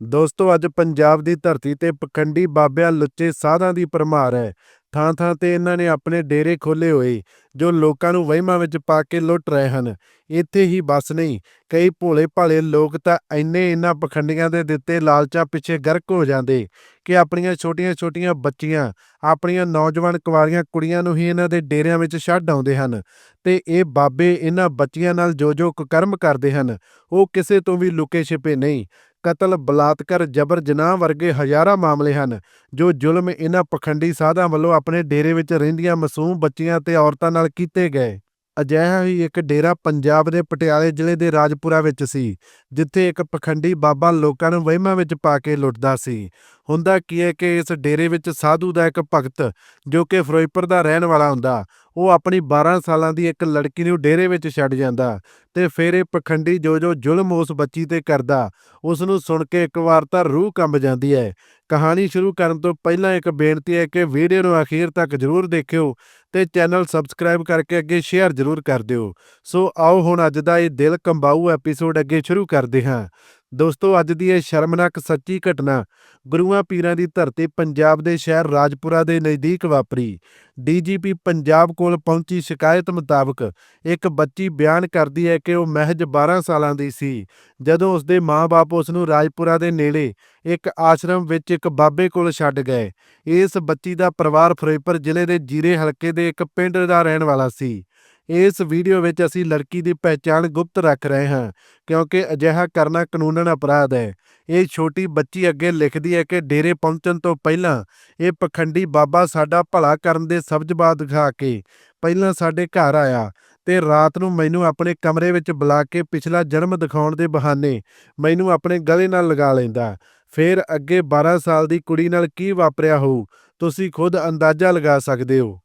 ਦੋਸਤੋ, ਅੱਜ ਪੰਜਾਬ ਦੀ ਧਰਤੀ ਤੇ ਪਖੰਡੀ ਬਾਬਿਆਂ ਲੁੱਚੇ ਸਾਧਾਂ ਦੀ ਭਰਮਾਰ ਹੈ। ਥਾਂ ਥਾਂ ਤੇ ਇਹਨਾਂ ਨੇ ਆਪਣੇ ਡੇਰੇ ਖੋਲੇ ਹੋਏ, ਜੋ ਲੋਕਾਂ ਨੂੰ ਵਹਿਮਾਂ ਵਿੱਚ ਪਾ ਕੇ ਲੁੱਟ ਰਹੇ ਹਨ। ਇੱਥੇ ਹੀ ਬਸ ਨਹੀਂ, ਕਈ ਭੋਲੇ ਭਾਲੇ ਲੋਕ ਤਾਂ ਇੰਨੇ ਇਹਨਾਂ ਪਖੰਡੀਆਂ ਦੇ ਦਿੱਤੇ ਲਾਲਚਾਂ ਪਿੱਛੇ ਗਰਕ ਹੋ ਜਾਂਦੇ ਕਿ ਆਪਣੀਆਂ ਛੋਟੀਆਂ-ਛੋਟੀਆਂ ਬੱਚੀਆਂ, ਆਪਣੀਆਂ ਨੌਜਵਾਨ ਕੁਆਰੀਆਂ ਕੁੜੀਆਂ ਨੂੰ ਹੀ ਇਹਨਾਂ ਦੇ ਡੇਰਿਆਂ ਵਿੱਚ ਛੱਡ ਆਉਂਦੇ ਹਨ ਤੇ ਇਹ ਬਾਬੇ ਇਹਨਾਂ ਬੱਚੀਆਂ ਨਾਲ ਜੋ ਜੋ ਕੁਕਰਮ ਕਰਦੇ ਹਨ। ਉਹ ਕਿਸੇ ਤੋਂ ਵੀ ਲੁਕੇ ਛਿਪੇ ਨਹੀਂ। ਕਤਲ, ਬਲਾਤਕਾਰ, ਜਬਰ ਜਨਾਹ ਵਰਗੇ ਹਜ਼ਾਰਾਂ ਮਾਮਲੇ ਹਨ, ਜੋ ਜ਼ੁਲਮ ਇਹਨਾਂ ਪਖੰਡੀ ਸਾਧਾਂ ਵੱਲੋਂ ਆਪਣੇ ਡੇਰੇ ਵਿੱਚ ਰਹਿੰਦੀਆਂ ਮਾਸੂਮ ਬੱਚੀਆਂ ਤੇ ਔਰਤਾਂ ਨਾਲ ਕੀਤੇ ਗਏ। ਅਜਿਹਾ ਹੀ ਇੱਕ ਡੇਰਾ ਪੰਜਾਬ ਦੇ ਪਟਿਆਲੇ ਜ਼ਿਲ੍ਹੇ ਦੇ ਰਾਜਪੁਰਾ ਵਿੱਚ ਸੀ, ਜਿੱਥੇ ਇੱਕ ਪਖੰਡੀ ਬਾਬਾ ਲੋਕਾਂ ਨੂੰ ਵਹਿਮਾਂ ਵਿੱਚ ਪਾ ਕੇ ਲੁੱਟਦਾ ਸੀ। ਹੁੰਦਾ ਕੀ ਹੈ ਕਿ ਇਸ ਡੇਰੇ ਵਿੱਚ ਸਾਧੂ ਦਾ ਇੱਕ ਭਗਤ, ਜੋ ਕਿ ਫਿਰੋਜ਼ਪੁਰ ਦਾ ਰਹਿਣ ਵਾਲਾ ਹੁੰਦਾ, ਉਹ ਆਪਣੀ 12 ਸਾਲਾਂ ਦੀ ਇੱਕ ਲੜਕੀ ਨੂੰ ਡੇਰੇ ਵਿੱਚ ਛੱਡ ਜਾਂਦਾ ਤੇ ਫਿਰ ਇਹ ਪਖੰਡੀ ਜੋ ਜੋ ਜ਼ੁਲਮ ਉਸ ਬੱਚੀ ਤੇ ਕਰਦਾ, ਉਸ ਨੂੰ ਸੁਣ ਕੇ ਇੱਕ ਵਾਰ ਤਾਂ ਰੂਹ ਕੰਬ ਜਾਂਦੀ ਹੈ। ਕਹਾਣੀ ਸ਼ੁਰੂ ਕਰਨ ਤੋਂ ਪਹਿਲਾਂ ਇੱਕ ਬੇਨਤੀ ਹੈ ਕਿ ਵੀਡੀਓ ਨੂੰ ਅਖੀਰ ਤੱਕ ਜ਼ਰੂਰ ਦੇਖਿਓ ਤੇ ਚੈਨਲ ਸਬਸਕ੍ਰਾਈਬ ਕਰਕੇ ਅੱਗੇ ਸ਼ੇਅਰ ਜ਼ਰੂਰ ਕਰ ਦਿਓ। ਸੋ ਆਓ ਹੁਣ ਅੱਜ ਦਾ ਇਹ ਦਿਲ ਕੰਬਾਊ ਐਪੀਸੋਡ ਅੱਗੇ ਸ਼ੁਰੂ ਕਰਦੇ ਹਾਂ। ਦੋਸਤੋ, ਅੱਜ ਦੀ ਇਹ ਸ਼ਰਮਨਾਕ ਸੱਚੀ ਘਟਨਾ ਗੁਰੂਆਂ ਪੀਰਾਂ ਦੀ ਧਰਤੀ ਪੰਜਾਬ ਦੇ ਸ਼ਹਿਰ ਰਾਜਪੁਰਾ ਦੇ ਨਜ਼ਦੀਕ ਵਾਪਰੀ। ਡੀਜੀਪੀ ਪੰਜਾਬ ਕੋਲ ਪਹੁੰਚੀ ਸ਼ਿਕਾਇਤ ਮੁਤਾਬਕ ਇੱਕ ਬੱਚੀ ਬਿਆਨ ਕਰਦੀ ਹੈ ਕਿ ਉਹ ਮਹਿਜ 12 ਸਾਲਾਂ ਦੀ ਸੀ। ਜਦੋਂ ਉਸਦੇ ਮਾਂ-ਬਾਪ ਉਸ ਨੂੰ ਰਾਜਪੁਰਾ ਦੇ ਨੇੜੇ ਇੱਕ ਆਸ਼ਰਮ ਵਿੱਚ ਇੱਕ ਬਾਬੇ ਕੋਲ ਛੱਡ ਗਏ, ਇਸ ਬੱਚੀ ਦਾ ਪਰਿਵਾਰ ਫਿਰੋਜ਼ਪੁਰ ਜ਼ਿਲ੍ਹੇ ਦੇ ਜੀਰੇ ਹਲਕੇ ਦੇ ਇੱਕ ਪਿੰਡ ਦਾ ਰਹਿਣ ਵਾਲਾ ਸੀ। ਇਸ ਵੀਡੀਓ ਵਿੱਚ ਅਸੀਂ ਲੜਕੀ ਦੀ ਪਹਿਚਾਣ ਗੁਪਤ ਰੱਖ ਰਹੇ ਹਾਂ, ਕਿਉਂਕਿ ਅਜਿਹਾ ਕਰਨਾ ਕਾਨੂੰਨਨ ਅਪਰਾਧ ਹੈ। ਇਹ ਛੋਟੀ ਬੱਚੀ ਅੱਗੇ ਲਿਖਦੀ ਹੈ ਕਿ ਡੇਰੇ ਪਹੁੰਚਣ ਤੋਂ ਪਹਿਲਾਂ ਇਹ ਪਖੰਡੀ ਬਾਬਾ ਸਾਡਾ ਭਲਾ ਕਰਨ ਦੇ ਸਬਜ਼ਬਾਦ ਦਿਖਾ ਕੇ ਪਹਿਲਾਂ ਸਾਡੇ ਘਰ ਆਇਆ ਤੇ ਰਾਤ ਨੂੰ ਮੈਨੂੰ ਆਪਣੇ ਕਮਰੇ ਵਿੱਚ ਬੁਲਾ ਕੇ ਪਿਛਲਾ ਜਨਮ ਦਿਖਾਉਣ ਦੇ ਬਹਾਨੇ ਮੈਨੂੰ ਆਪਣੇ ਗਲੇ ਨਾਲ ਲਗਾ ਲੈਂਦਾ। ਫਿਰ ਅੱਗੇ 12 ਸਾਲ ਦੀ ਕੁੜੀ ਨਾਲ ਕੀ ਵਾਪਰਿਆ ਹੋਊ, ਤੁਸੀਂ ਖੁਦ ਅੰਦਾਜ਼ਾ ਲਗਾ ਸਕਦੇ ਹੋ।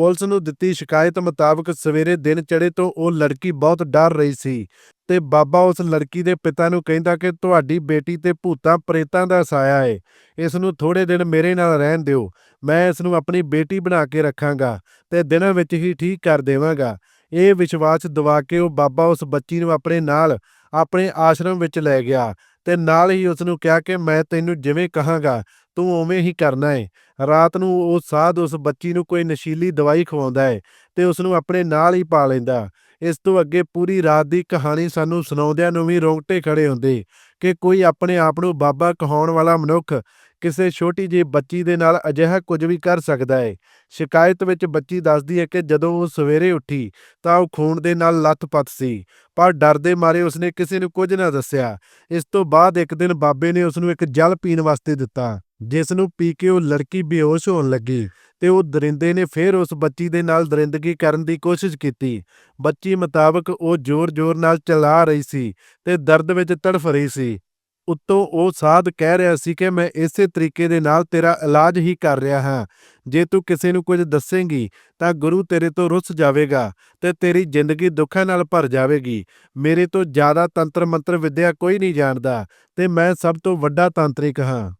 ਪੁਲਿਸ ਨੂੰ ਦਿੱਤੀ ਸ਼ਿਕਾਇਤ ਮੁਤਾਬਕ ਸਵੇਰੇ ਦਿਨ ਚੜੇ ਤੋਂ ਉਹ ਲੜਕੀ ਬਹੁਤ ਡਰ ਰਹੀ ਸੀ ਤੇ ਬਾਬਾ ਉਸ ਲੜਕੀ ਦੇ ਪਿਤਾ ਨੂੰ ਕਹਿੰਦਾ ਕਿ ਤੁਹਾਡੀ ਬੇਟੀ ਤੇ ਭੂਤਾਂ ਪ੍ਰੇਤਾਂ ਦਾ ਸਾਇਆ ਏ, ਇਸ ਨੂੰ ਥੋੜੇ ਦਿਨ ਮੇਰੇ ਨਾਲ ਰਹਿਣ ਦਿਓ, ਮੈਂ ਇਸ ਨੂੰ ਆਪਣੀ ਬੇਟੀ ਬਣਾ ਕੇ ਰੱਖਾਂਗਾ ਤੇ ਦਿਨਾਂ ਵਿੱਚ ਹੀ ਠੀਕ ਕਰ ਦੇਵਾਂਗਾ। ਇਹ ਵਿਸ਼ਵਾਸ ਦਿਵਾ ਕੇ ਉਹ ਬਾਬਾ ਉਸ ਬੱਚੀ ਨੂੰ ਆਪਣੇ ਨਾਲ ਆਪਣੇ ਆਸ਼ਰਮ ਵਿੱਚ ਲੈ ਗਿਆ ਤੇ ਨਾਲ ਹੀ ਉਸ ਨੂੰ ਕਿਹਾ ਕਿ ਮੈਂ ਤੈਨੂੰ ਜਿਵੇਂ ਕਹਾਂਗਾ, ਤੂੰ ਉਵੇਂ ਹੀ ਕਰਨਾ ਹੈ ਰਾਤ ਨੂੰ ਉਹ ਸਾਧ ਉਸ ਬੱਚੀ ਨੂੰ ਕੋਈ ਨਸ਼ੀਲੀ ਦਵਾਈ ਖਵਾਉਂਦਾ ਹੈ ਤੇ ਉਸ ਨੂੰ ਆਪਣੇ ਨਾਲ ਹੀ ਪਾ ਲੈਂਦਾ। ਇਸ ਤੋਂ ਅੱਗੇ ਪੂਰੀ ਰਾਤ ਦੀ ਕਹਾਣੀ ਸਾਨੂੰ ਸੁਣਾਉਂਦਿਆਂ ਨੂੰ ਵੀ ਰੋਂਗਟੇ ਖੜੇ ਹੁੰਦੇ। ਕਿ ਕੋਈ ਆਪਣੇ ਆਪ ਨੂੰ ਬਾਬਾ ਕਹਾਉਣ ਵਾਲਾ ਮਨੁੱਖ ਕਿਸੇ ਛੋਟੀ ਜਿਹੀ ਬੱਚੀ ਦੇ ਨਾਲ ਅਜਿਹਾ ਕੁਝ ਵੀ ਕਰ ਸਕਦਾ ਹੈ ਸ਼ਿਕਾਇਤ ਵਿੱਚ ਬੱਚੀ ਦੱਸਦੀ ਹੈ ਕਿ ਜਦੋਂ ਉਹ ਸਵੇਰੇ ਉੱਠੀ ਤਾਂ ਉਹ ਖੂਨ ਦੇ ਨਾਲ ਲੱਥ-ਪੱਥ ਸੀ, ਪਰ ਡਰ ਦੇ ਮਾਰੇ ਉਸਨੇ ਕਿਸੇ ਨੂੰ ਕੁਝ ਨਾ ਦੱਸਿਆ। ਇਸ ਤੋਂ ਬਾਅਦ ਇੱਕ ਦਿਨ ਬਾਬੇ ਨੇ ਉਸ ਨੂੰ ਇੱਕ ਜਲ ਪੀਣ ਵਾਸਤੇ ਦਿੱਤਾ, ਜਿਸ ਨੂੰ ਪੀ ਕੇ ਉਹ ਲੜਕੀ ਬੇਹੋਸ਼ ਹੋਣ ਲੱਗੀ। ਤੇ ਉਹ ਦਰਿੰਦੇ ਨੇ ਫਿਰ ਉਸ ਬੱਚੀ ਦੇ ਨਾਲ ਦਰਿੰਦਗੀ ਕਰਨ ਦੀ ਕੋਸ਼ਿਸ਼ ਕੀਤੀ। ਬੱਚੀ ਮੁਤਾਬਕ ਉਹ ਜ਼ੋਰ-ਜ਼ੋਰ ਨਾਲ ਚਲਾ ਰਹੀ ਸੀ ਤੇ ਦਰਦ ਵਿੱਚ ਤੜਫ ਰਹੀ ਸੀ। ਉੱਤੋਂ ਉਹ ਸਾਧ ਕਹਿ ਰਿਹਾ ਸੀ ਕਿ ਮੈਂ ਇਸੇ ਤਰੀਕੇ ਦੇ ਨਾਲ ਤੇਰਾ ਇਲਾਜ ਹੀ ਕਰ ਰਿਹਾ ਹਾਂ। ਜੇ ਤੂੰ ਕਿਸੇ ਨੂੰ ਕੁਝ ਦੱਸੇਂਗੀ ਤਾਂ ਗੁਰੂ ਤੇਰੇ ਤੋਂ ਰੁੱਸ ਜਾਵੇਗਾ ਤੇ ਤੇਰੀ ਜ਼ਿੰਦਗੀ ਦੁੱਖਾਂ ਨਾਲ ਭਰ ਜਾਵੇਗੀ। ਮੇਰੇ ਤੋਂ ਜ਼ਿਆਦਾ ਤੰਤਰ ਮੰਤਰ ਵਿੱਦਿਆ ਕੋਈ ਨਹੀਂ ਜਾਣਦਾ ਤੇ ਮੈਂ ਸਭ ਤੋਂ ਵੱਡਾ ਤਾਂਤਰਿਕ ਹਾਂ।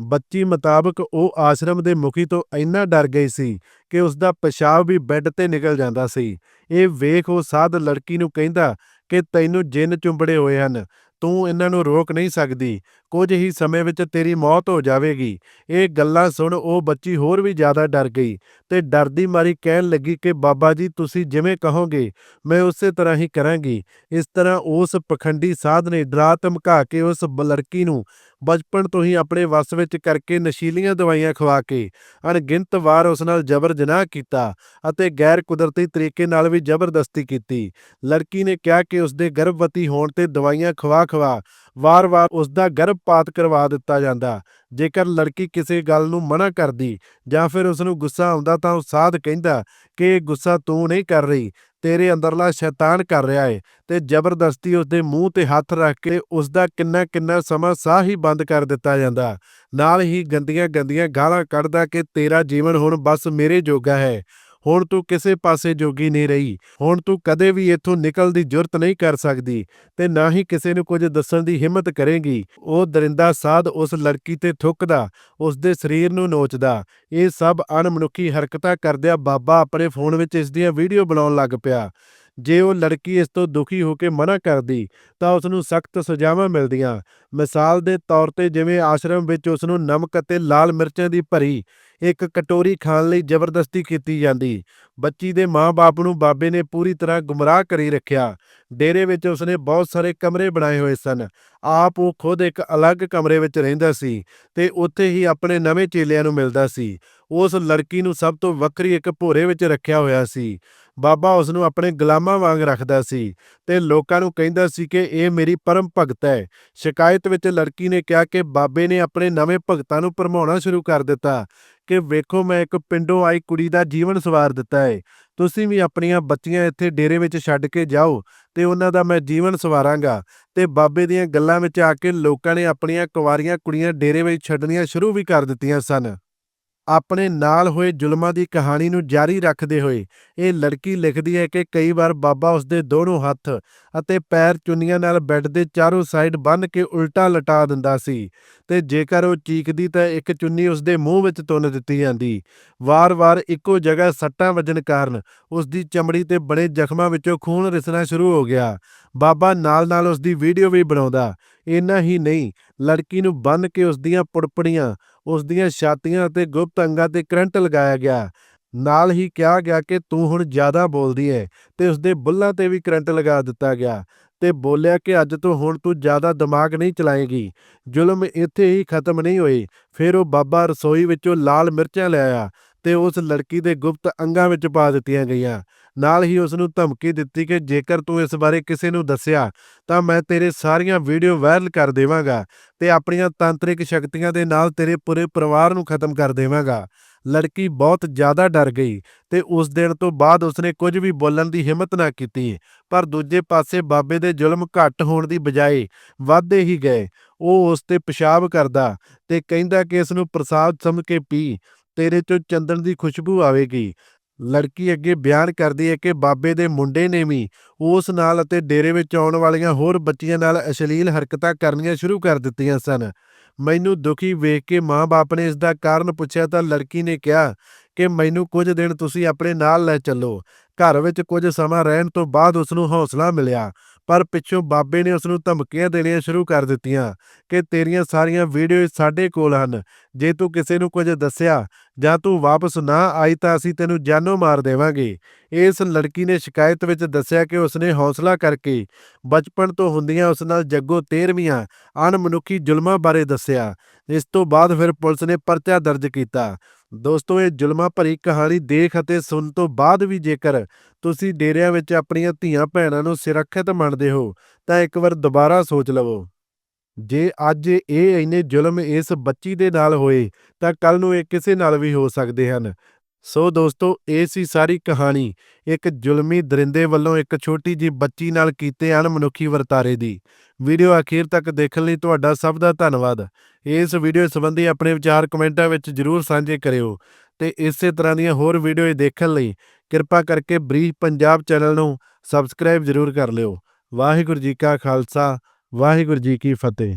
ਬੱਚੀ ਮੁਤਾਬਕ ਉਹ ਆਸ਼ਰਮ ਦੇ ਮੁਖੀ ਤੋਂ ਇੰਨਾ ਡਰ ਗਈ ਸੀ ਕਿ ਉਸ ਦਾ ਪਿਸ਼ਾਬ ਵੀ ਬੈੱਡ ਤੇ ਨਿਕਲ ਜਾਂਦਾ ਸੀ। ਇਹ ਵੇਖ ਉਹ ਸਾਧ ਲੜਕੀ ਨੂੰ ਕਹਿੰਦਾ ਕਿ ਤੈਨੂੰ ਜਿੰਨ ਚੁੰਬੜੇ ਹੋਏ ਹਨ, ਤੂੰ ਇਹਨਾਂ ਨੂੰ ਰੋਕ ਨਹੀਂ ਸਕਦੀ, ਕੁਝ ਹੀ ਸਮੇਂ ਵਿੱਚ ਤੇਰੀ ਮੌਤ ਹੋ ਜਾਵੇਗੀ। ਇਹ ਗੱਲਾਂ ਸੁਣ ਉਹ ਬੱਚੀ ਹੋਰ ਵੀ ਜ਼ਿਆਦਾ ਡਰ ਗਈ ਤੇ ਡਰਦੀ ਮਾਰੀ ਕਹਿਣ ਲੱਗੀ ਕਿ, ਬਾਬਾ ਜੀ, ਤੁਸੀਂ ਜਿਵੇਂ ਕਹੋਗੇ, ਮੈਂ ਉਸੇ ਤਰ੍ਹਾਂ ਹੀ ਕਰਾਂਗੀ। ਇਸ ਤਰ੍ਹਾਂ ਉਸ ਪਖੰਡੀ ਸਾਧ ਨੇ ਡਰਾ ਧਮਕਾ ਕੇ ਉਸ ਲੜਕੀ ਨੂੰ ਬਚਪਨ ਤੋਂ ਹੀ ਆਪਣੇ ਵੱਸ ਵਿੱਚ ਕਰਕੇ ਨਸ਼ੀਲੀਆਂ ਦਵਾਈਆਂ ਖਵਾ ਕੇ ਅਣਗਿਣਤ ਵਾਰ ਉਸ ਨਾਲ ਜ਼ਬਰ ਜਨਾਹ ਕੀਤਾ ਅਤੇ ਗੈਰ ਕੁਦਰਤੀ ਤਰੀਕੇ ਨਾਲ ਵੀ ਜ਼ਬਰਦਸਤੀ ਕੀਤੀ। ਲੜਕੀ ਨੇ ਕਿਹਾ ਕਿ ਉਸ ਦੇ ਗਰਭਵਤੀ ਹੋਣ ਤੇ ਦਵਾਈਆਂ ਖਵਾ ਖਵਾ ਵਾਰ-ਵਾਰ ਉਸ ਦਾ ਗਰਭਪਾਤ ਕਰਵਾ ਦਿੱਤਾ ਜਾਂਦਾ। ਜੇਕਰ ਲੜਕੀ ਕਿਸੇ ਗੱਲ ਨੂੰ ਮਨਾ ਕਰਦੀ ਜਾਂ ਫਿਰ ਉਸ ਨੂੰ ਗੁੱਸਾ ਆਉਂਦਾ ਤਾਂ ਉਹ ਸਾਧ ਕਹਿੰਦਾ ਕਿ ਇਹ ਗੁੱਸਾ ਤੂੰ ਨਹੀਂ ਕਰ ਰਹੀ, ਤੇਰੇ ਅੰਦਰਲਾ ਸ਼ੈਤਾਨ ਕਰ ਰਿਹਾ ਏ ਤੇ ਜ਼ਬਰਦਸਤੀ ਉਸ ਦੇ ਮੂੰਹ ਤੇ ਹੱਥ ਰੱਖ ਕੇ ਉਸ ਦਾ ਕਿੰਨਾ ਕਿੰਨਾ ਸਮਾਂ ਸਾਹ ਹੀ ਬੰਦ ਕਰ ਦਿੱਤਾ ਜਾਂਦਾ। ਨਾਲ ਹੀ ਗੰਦੀਆਂ ਗੰਦੀਆਂ ਗਾਲਾਂ ਕੱਢਦਾ ਕਿ ਤੇਰਾ ਜੀਵਨ ਹੁਣ ਬਸ ਮੇਰੇ ਜੋਗਾ ਹੈ। ਹੁਣ ਤੂੰ ਕਿਸੇ ਪਾਸੇ ਜੋਗੀ ਨਹੀਂ ਰਹੀ, ਹੁਣ ਤੂੰ ਕਦੇ ਵੀ ਇੱਥੋਂ ਨਿਕਲ ਦੀ ਜੁਰਤ ਨਹੀਂ ਕਰ ਸਕਦੀ ਤੇ ਨਾ ਹੀ ਕਿਸੇ ਨੂੰ ਕੁਝ ਦੱਸਣ ਦੀ ਹਿੰਮਤ ਕਰੇਗੀ। ਉਹ ਦਰਿੰਦਾ ਸਾਧ ਉਸ ਲੜਕੀ ਤੇ ਥੁੱਕਦਾ, ਉਸ ਦੇ ਸਰੀਰ ਨੂੰ ਨੋਚਦਾ। ਇਹ ਸਭ ਅਣਮਨੁੱਖੀ ਹਰਕਤਾਂ ਕਰਦਿਆਂ ਬਾਬਾ ਆਪਣੇ ਫੋਨ ਵਿੱਚ ਇਸ ਦੀਆਂ ਵੀਡੀਓ ਬਣਾਉਣ ਲੱਗ ਪਿਆ। ਜੇ ਉਹ ਲੜਕੀ ਇਸ ਤੋਂ ਦੁਖੀ ਹੋ ਕੇ ਮਨਾ ਕਰਦੀ, ਤਾਂ ਉਸ ਨੂੰ ਸਖਤ ਸਜ਼ਾਵਾਂ ਮਿਲਦੀਆਂ। ਮਿਸਾਲ ਦੇ ਤੌਰ ਤੇ ਜਿਵੇਂ ਆਸ਼ਰਮ ਵਿੱਚ ਉਸ ਨੂੰ ਨਮਕ ਅਤੇ ਲਾਲ ਮਿਰਚਾਂ ਦੀ ਭਰੀ ਇੱਕ ਕਟੋਰੀ ਖਾਣ ਲਈ ਜ਼ਬਰਦਸਤੀ ਕੀਤੀ ਜਾਂਦੀ। ਬੱਚੀ ਦੇ ਮਾਂ-ਬਾਪ ਨੂੰ ਬਾਬੇ ਨੇ ਪੂਰੀ ਤਰ੍ਹਾਂ ਗੁੰਮਰਾਹ ਕਰੀ ਰੱਖਿਆ। ਡੇਰੇ ਵਿੱਚ ਉਸਨੇ ਬਹੁਤ ਸਾਰੇ ਕਮਰੇ ਬਣਾਏ ਹੋਏ ਸਨ। ਆਪ ਉਹ ਖੁਦ ਇੱਕ ਅਲੱਗ ਕਮਰੇ ਵਿੱਚ ਰਹਿੰਦਾ ਸੀ ਤੇ ਉੱਥੇ ਹੀ ਆਪਣੇ ਨਵੇਂ ਚੇਲਿਆਂ ਨੂੰ ਮਿਲਦਾ ਸੀ। ਉਸ ਲੜਕੀ ਨੂੰ ਸਭ ਤੋਂ ਵੱਖਰੀ ਇੱਕ ਭੋਰੇ ਵਿੱਚ ਰੱਖਿਆ ਹੋਇਆ ਸੀ। ਬਾਬਾ ਉਸ ਨੂੰ ਆਪਣੇ ਗੁਲਾਮਾਂ ਵਾਂਗ ਰੱਖਦਾ ਸੀ ਤੇ ਲੋਕਾਂ ਨੂੰ ਕਹਿੰਦਾ ਸੀ ਕਿ ਇਹ ਮੇਰੀ ਪਰਮ ਭਗਤ ਹੈ। ਸ਼ਿਕਾਇਤ ਵਿੱਚ ਲੜਕੀ ਨੇ ਕਿਹਾ ਕਿ ਬਾਬੇ ਨੇ ਆਪਣੇ ਨਵੇਂ ਭਗਤਾਂ ਨੂੰ ਭਰਮਾਉਣਾ ਸ਼ੁਰੂ ਕਰ ਦਿੱਤਾ। ਕਿ ਵੇਖੋ ਮੈਂ ਇੱਕ ਪਿੰਡੋਂ ਆਈ ਕੁੜੀ ਦਾ ਜੀਵਨ ਸਵਾਰ ਦਿੱਤਾ ਹੈ ਤੁਸੀਂ ਵੀ ਆਪਣੀਆਂ ਬੱਚੀਆਂ ਇੱਥੇ ਡੇਰੇ ਵਿੱਚ ਛੱਡ ਕੇ ਜਾਓ ਤੇ ਉਹਨਾਂ ਦਾ ਮੈਂ ਜੀਵਨ ਸਵਾਰਾਂਗਾ। ਤੇ ਬਾਬੇ ਦੀਆਂ ਗੱਲਾਂ ਵਿੱਚ ਆ ਕੇ ਲੋਕਾਂ ਨੇ ਆਪਣੀਆਂ ਕੁਵਾਰੀਆਂ ਕੁੜੀਆਂ ਡੇਰੇ ਵਿੱਚ ਛੱਡਣੀਆਂ ਸ਼ੁਰੂ ਵੀ ਕਰ ਦਿੱਤੀਆਂ ਸਨ। ਆਪਣੇ ਨਾਲ ਹੋਏ ਜ਼ੁਲਮਾਂ ਦੀ ਕਹਾਣੀ ਨੂੰ ਜਾਰੀ ਰੱਖਦੇ ਹੋਏ, ਇਹ ਲੜਕੀ ਲਿਖਦੀ ਹੈ ਕਿ ਕਈ ਵਾਰ ਬਾਬਾ ਉਸਦੇ ਦੋਨੋਂ ਹੱਥ ਅਤੇ ਪੈਰ ਚੁੰਨੀਆਂ ਨਾਲ ਬੈੱਡ ਦੇ ਚਾਰੋਂ ਸਾਈਡ ਬੰਨ੍ਹ ਕੇ ਉਲਟਾ ਲਟਾ ਦਿੰਦਾ ਸੀ ਤੇ ਜੇਕਰ ਉਹ ਚੀਕਦੀ ਤਾਂ ਇੱਕ ਚੁੰਨੀ ਉਸਦੇ ਮੂੰਹ ਵਿੱਚ ਤੁੰਨ ਦਿੱਤੀ ਜਾਂਦੀ। ਵਾਰ-ਵਾਰ ਇੱਕੋ ਜਗ੍ਹਾ ਸੱਟਾਂ ਵੱਜਣ ਕਾਰਨ ਉਸਦੀ ਚਮੜੀ ਤੇ ਬਣੇ ਜ਼ਖਮਾਂ ਵਿੱਚੋਂ ਖੂਨ ਰਿਸਣਾ ਸ਼ੁਰੂ ਹੋ ਗਿਆ। ਬਾਬਾ ਨਾਲ-ਨਾਲ ਉਸਦੀ ਵੀਡੀਓ ਵੀ ਬਣਾਉਂਦਾ। ਇੰਨਾ ਹੀ ਨਹੀਂ, ਲੜਕੀ ਨੂੰ ਬੰਨ੍ਹ ਕੇ ਉਸਦੀਆਂ ਪੁੜਪੜੀਆਂ ਉਸ ਦੀਆਂ ਛਾਤੀਆਂ ਅਤੇ ਗੁਪਤ ਅੰਗਾਂ ਤੇ ਕਰੰਟ ਲਗਾਇਆ ਗਿਆ। ਨਾਲ ਹੀ ਕਿਹਾ ਗਿਆ ਕਿ ਤੂੰ ਹੁਣ ਜ਼ਿਆਦਾ ਬੋਲਦੀ ਹੈ ਤੇ ਉਸਦੇ ਬੁੱਲਾਂ ਤੇ ਵੀ ਕਰੰਟ ਲਗਾ ਦਿੱਤਾ ਗਿਆ ਤੇ ਬੋਲਿਆ ਕਿ ਅੱਜ ਤੋਂ ਹੁਣ ਤੂੰ ਜ਼ਿਆਦਾ ਦਿਮਾਗ ਨਹੀਂ ਚਲਾਏਗੀ। ਜ਼ੁਲਮ ਇੱਥੇ ਹੀ ਖਤਮ ਨਹੀਂ ਹੋਏ। ਫਿਰ ਉਹ ਬਾਬਾ ਰਸੋਈ ਵਿੱਚੋਂ ਲਾਲ ਮਿਰਚਾਂ ਲੈ ਆਇਆ ਤੇ ਉਸ ਲੜਕੀ ਦੇ ਗੁਪਤ ਅੰਗਾਂ ਵਿੱਚ ਪਾ ਦਿੱਤੀਆਂ ਗਈਆਂ। ਨਾਲ ਹੀ ਉਸ ਨੂੰ ਧਮਕੀ ਦਿੱਤੀ ਕਿ ਜੇਕਰ ਤੂੰ ਇਸ ਬਾਰੇ ਕਿਸੇ ਨੂੰ ਦੱਸਿਆ, ਤਾਂ ਮੈਂ ਤੇਰੇ ਸਾਰੀਆਂ ਵੀਡੀਓ ਵਾਇਰਲ ਕਰ ਦੇਵਾਂਗਾ ਤੇ ਆਪਣੀਆਂ ਤਾਂਤਰਿਕ ਸ਼ਕਤੀਆਂ ਦੇ ਨਾਲ ਤੇਰੇ ਪੂਰੇ ਪਰਿਵਾਰ ਨੂੰ ਖਤਮ ਕਰ ਦੇਵਾਂਗਾ। ਲੜਕੀ ਬਹੁਤ ਜ਼ਿਆਦਾ ਡਰ ਗਈ ਤੇ ਉਸ ਦਿਨ ਤੋਂ ਬਾਅਦ ਉਸਨੇ ਕੁਝ ਵੀ ਬੋਲਣ ਦੀ ਹਿੰਮਤ ਨਾ ਕੀਤੀ, ਪਰ ਦੂਜੇ ਪਾਸੇ ਬਾਬੇ ਦੇ ਜ਼ੁਲਮ ਘੱਟ ਹੋਣ ਦੀ ਬਜਾਏ ਵੱਧਦੇ ਹੀ ਗਏ। ਉਹ ਉਸ ਤੇ ਪਿਸ਼ਾਬ ਕਰਦਾ ਤੇ ਕਹਿੰਦਾ ਕਿ ਇਸ ਨੂੰ ਪ੍ਰਸਾਦ ਸਮਝ ਕੇ ਪੀ, ਤੇਰੇ ਚੋਂ ਚੰਦਨ ਦੀ ਖੁਸ਼ਬੂ ਆਵੇਗੀ। ਲੜਕੀ ਅੱਗੇ ਬਿਆਨ ਕਰਦੀ ਹੈ ਕਿ ਬਾਬੇ ਦੇ ਮੁੰਡੇ ਨੇ ਵੀ ਉਸ ਨਾਲ ਅਤੇ ਡੇਰੇ ਵਿੱਚ ਆਉਣ ਵਾਲੀਆਂ ਹੋਰ ਬੱਚੀਆਂ ਨਾਲ ਅਸ਼ਲੀਲ ਹਰਕਤਾਂ ਕਰਨੀਆਂ ਸ਼ੁਰੂ ਕਰ ਦਿੱਤੀਆਂ ਸਨ। ਮੈਨੂੰ ਦੁਖੀ ਵੇਖ ਕੇ ਮਾਂ-ਬਾਪ ਨੇ ਇਸ ਦਾ ਕਾਰਨ ਪੁੱਛਿਆ ਤਾਂ ਲੜਕੀ ਨੇ ਕਿਹਾ ਕਿ ਮੈਨੂੰ ਕੁਝ ਦਿਨ ਤੁਸੀਂ ਆਪਣੇ ਨਾਲ ਲੈ ਚੱਲੋ। ਘਰ ਵਿੱਚ ਕੁਝ ਸਮਾਂ ਰਹਿਣ ਤੋਂ ਬਾਅਦ ਉਸ ਨੂੰ ਹੌਸਲਾ ਮਿਲਿਆ, ਪਰ ਪਿੱਛੋਂ ਬਾਬੇ ਨੇ ਉਸ ਨੂੰ ਧਮਕੀਆਂ ਦੇਣੀਆਂ ਸ਼ੁਰੂ ਕਰ ਦਿੱਤੀਆਂ ਕਿ ਤੇਰੀਆਂ ਸਾਰੀਆਂ ਵੀਡੀਓ ਸਾਡੇ ਕੋਲ ਹਨ। ਜੇ ਤੂੰ ਕਿਸੇ ਨੂੰ ਕੁਝ ਦੱਸਿਆ ਜਾਂ ਤੂੰ ਵਾਪਸ ਨਾ ਆਈ ਤਾਂ ਅਸੀਂ ਤੈਨੂੰ ਜਾਨੋਂ ਮਾਰ ਦੇਵਾਂਗੇ। ਇਸ ਲੜਕੀ ਨੇ ਸ਼ਿਕਾਇਤ ਵਿੱਚ ਦੱਸਿਆ ਕਿ ਉਸਨੇ ਹੌਸਲਾ ਕਰਕੇ ਬਚਪਨ ਤੋਂ ਹੁੰਦੀਆਂ ਉਸ ਨਾਲ ਜੱਗੋ ਤੇਰਵੀਆਂ ਅਣਮਨੁੱਖੀ ਜ਼ੁਲਮਾਂ ਬਾਰੇ ਦੱਸਿਆ। ਇਸ ਤੋਂ ਬਾਅਦ ਫਿਰ ਪੁਲਿਸ ਨੇ ਪਰਚਾ ਦਰਜ ਕੀਤਾ। ਦੋਸਤੋ, ਇਹ ਜ਼ੁਲਮਾਂ ਭਰੀ ਕਹਾਣੀ ਦੇਖ ਅਤੇ ਸੁਣ ਤੋਂ ਬਾਅਦ ਵੀ ਜੇਕਰ ਤੁਸੀਂ ਡੇਰਿਆਂ ਵਿੱਚ ਆਪਣੀਆਂ ਧੀਆਂ ਭੈਣਾਂ ਨੂੰ ਸੁਰੱਖਿਅਤ ਮੰਨਦੇ ਹੋ, ਤਾਂ ਇੱਕ ਵਾਰ ਦੁਬਾਰਾ ਸੋਚ ਲਵੋ। ਜੇ ਅੱਜ ਇਹ ਇੰਨੇ ਜ਼ੁਲਮ ਇਸ ਬੱਚੀ ਦੇ ਨਾਲ ਹੋਏ, ਤਾਂ ਕੱਲ ਨੂੰ ਇਹ ਕਿਸੇ ਨਾਲ ਵੀ ਹੋ ਸਕਦੇ ਹਨ। ਸੋ ਦੋਸਤੋ, ਇਹ ਸੀ ਸਾਰੀ ਕਹਾਣੀ। ਇੱਕ ਜ਼ੁਲਮੀ ਦਰਿੰਦੇ ਵੱਲੋਂ ਇੱਕ ਛੋਟੀ ਜਿਹੀ ਬੱਚੀ ਨਾਲ ਕੀਤੇ ਅਣਮਨੁੱਖੀ ਵਰਤਾਰੇ ਦੀ। ਵੀਡੀਓ ਅਖੀਰ ਤੱਕ ਦੇਖਣ ਲਈ ਤੁਹਾਡਾ ਸਭ ਦਾ ਧੰਨਵਾਦ। ਇਸ ਵੀਡੀਓ ਸੰਬੰਧੀ ਆਪਣੇ ਵਿਚਾਰ ਕਮੈਂਟਾਂ ਵਿੱਚ ਜਰੂਰ ਸਾਂਝੇ ਕਰਿਓ। ਤੇ ਇਸੇ ਤਰ੍ਹਾਂ ਦੀਆਂ ਹੋਰ ਵੀਡੀਓ ਦੇਖਣ ਲਈ ਕਿਰਪਾ ਕਰਕੇ ਬਰੀਫ ਪੰਜਾਬ ਚੈਨਲ ਨੂੰ ਸਬਸਕ੍ਰਾਈਬ ਜਰੂਰ ਕਰ ਲਿਓ। ਵਾਹਿਗੁਰੂ ਜੀ ਕਾ ਖਾਲਸਾ ਵਾਹਿਗੁਰੂ ਜੀ ਕੀ ਫਤਿਹ।